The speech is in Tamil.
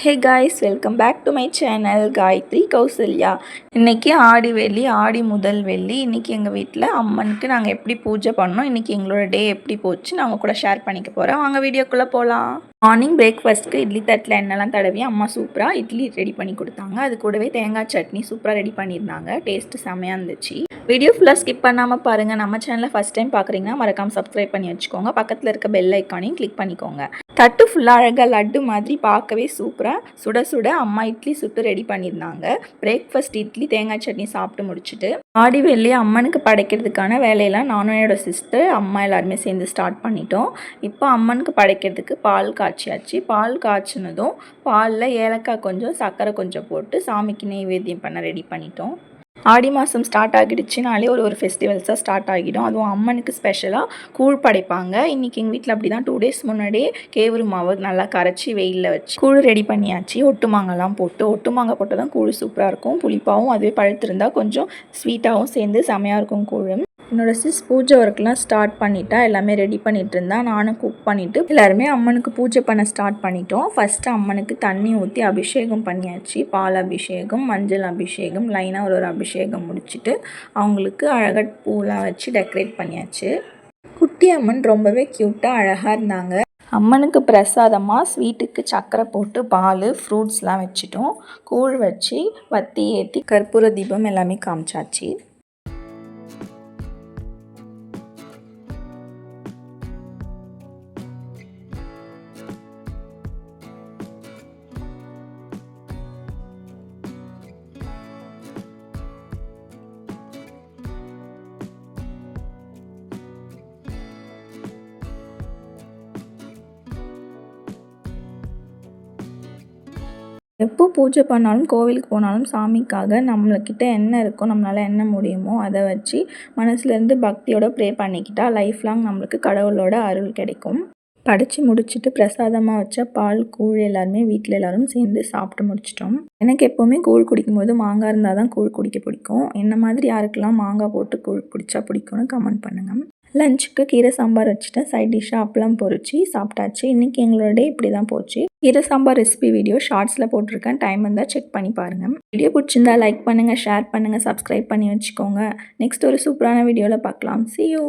Hey guys welcome back to my channel Gayathri Kausalya இன்றைக்கி ஆடி வெள்ளி ஆடி முதல் வெள்ளி. இன்றைக்கி எங்கள் வீட்டில் அம்மனுக்கு நாங்கள் எப்படி பூஜை பண்ணோம் இன்றைக்கி எங்களோட டே எப்படி போச்சு நாங்கள் கூட ஷேர் பண்ணிக்க போகிறோம் வாங்க வீடியோக்குள்ளே போகலாம் மார்னிங் பிரேக்ஃபாஸ்ட்டுக்கு இட்லி தட்டில் எண்ணெய்லாம் தடவி அம்மா சூப்பராக இட்லி ரெடி பண்ணி கொடுத்தாங்க. அது கூடவே தேங்காய் சட்னி சூப்பராக ரெடி பண்ணியிருந்தாங்க. டேஸ்ட்டு செமையாக இருந்துச்சு. வீடியோ ஃபுல்லாக ஸ்கிப் பண்ணாமல் பாருங்கள் நம்ம சேனலை ஃபஸ்ட் டைம் பார்க்குறீங்கன்னா மறக்காமல் சப்ஸ்கிரைப் பண்ணி வச்சுக்கோங்க. பக்கத்தில் இருக்க பெல் ஐக்கானையும் கிளிக் பண்ணிக்கோங்க. தட்டு ஃபுல்லாக அழகாக லட்டு மாதிரி பார்க்கவே சூப்பராக சுட சுட அம்மா இட்லி சுட்டு ரெடி பண்ணியிருந்தாங்க. பிரேக்ஃபாஸ்ட் இட்லி தேங்காய் சட்னி சாப்பிட்டு முடிச்சுட்டு ஆடி வெள்ளி அம்மனுக்கு படைக்கிறதுக்கான வேலையெல்லாம் நானும் என்னோட சிஸ்டர் அம்மா எல்லாருமே சேர்ந்து ஸ்டார்ட் பண்ணிட்டோம். இப்போ அம்மனுக்கு படைக்கிறதுக்கு பால் காய்ச்சியாச்சு. பால் காய்ச்சினதும் பாலில் ஏலக்காய் கொஞ்சம் சர்க்கரை கொஞ்சம் போட்டு சாமிக்கு நெய்வேத்தியம் பண்ண ரெடி பண்ணிட்டோம். ஆடி மாதம் ஸ்டார்ட் ஆகிடுச்சுனாலே ஒரு ஒரு ஃபெஸ்டிவல்ஸாக ஸ்டார்ட் ஆகிடும். அதுவும் அம்மனுக்கு ஸ்பெஷலாக கூழ் படைப்பாங்க. இன்றைக்கி எங்கள் வீட்டில் அப்படி தான் டூ டேஸ் முன்னாடியே கேவுரு மாவு நல்லா கரைச்சி வெயிலில் வச்சு கூழ் ரெடி பண்ணியாச்சு. ஒட்டு மாங்காய்லாம் போட்டு ஒட்டு மாங்காய் போட்டு தான் கூழ் சூப்பராக இருக்கும். புளிப்பாகவும் அதுவே பழுத்திருந்தால் கொஞ்சம் ஸ்வீட்டாகவும் சேர்ந்து செமையாக இருக்கும் கூழ். என்னோட சிஸ் பூஜை ஒர்க்லாம் ஸ்டார்ட் பண்ணிட்டா எல்லாமே ரெடி பண்ணிட்டு இருந்தா நானும் குக் பண்ணிவிட்டு எல்லாருமே அம்மனுக்கு பூஜை பண்ண ஸ்டார்ட் பண்ணிட்டோம். ஃபஸ்ட்டு அம்மனுக்கு தண்ணி ஊற்றி அபிஷேகம் பண்ணியாச்சு. பால் அபிஷேகம் மஞ்சள் அபிஷேகம் லைனாக ஒரு ஒரு அபிஷேகம் முடிச்சுட்டு அவங்களுக்கு அழகாக பூலாம் வச்சு டெக்கரேட் பண்ணியாச்சு. குட்டி அம்மன் ரொம்பவே க்யூட்டாக அழகாக இருந்தாங்க. அம்மனுக்கு பிரசாதமாக ஸ்வீட்டுக்கு சக்கரை போட்டு பால் ஃப்ரூட்ஸ்லாம் வச்சுட்டோம். கூழ் வச்சு வத்தி ஏற்றி கற்பூர தீபம் எல்லாமே காமிச்சாச்சு. எப்போ பூஜை பண்ணாலும் கோவிலுக்கு போனாலும் சாமிக்காக நம்மளுக்கிட்ட என்ன இருக்கோ நம்மளால் என்ன முடியுமோ அதை வச்சு மனசுலேருந்து பக்தியோட ப்ரே பண்ணிக்கிட்டால் லைஃப் லாங் நம்மளுக்கு கடவுளோட அருள் கிடைக்கும். படித்து முடிச்சுட்டு பிரசாதமாக வச்ச பால் கூழ் எல்லாருமே வீட்டில் எல்லோரும் சேர்ந்து சாப்பிட்டு முடிச்சிட்டோம். எனக்கு எப்போவுமே கூழ் குடிக்கும்போது மாங்காய் இருந்தால் தான் கூழ் குடிக்க பிடிக்கும். என்ன மாதிரி யாருக்கெல்லாம் மாங்காய் போட்டு கூழ் குடித்தா பிடிக்கும்னு கமெண்ட் பண்ணுங்கள் லஞ்சுக்கு கீரை சாம்பார் வச்சுட்டேன். சைட் டிஷ்ஷாக அப்பளம் பொறிச்சு சாப்பிட்டாச்சு. இன்றைக்கி எங்களோட டே இப்படி தான் போச்சு. கீரை சாம்பார் ரெசிபி வீடியோ ஷார்ட்ஸில் போட்டிருக்கேன். டைம் இருந்தால் செக் பண்ணி பாருங்கள் வீடியோ பிடிச்சிருந்தா லைக் பண்ணுங்கள் ஷேர் பண்ணுங்கள் சப்ஸ்கிரைப் பண்ணி வச்சுக்கோங்க. நெக்ஸ்ட் ஒரு சூப்பரான வீடியோவில் பார்க்கலாம். C you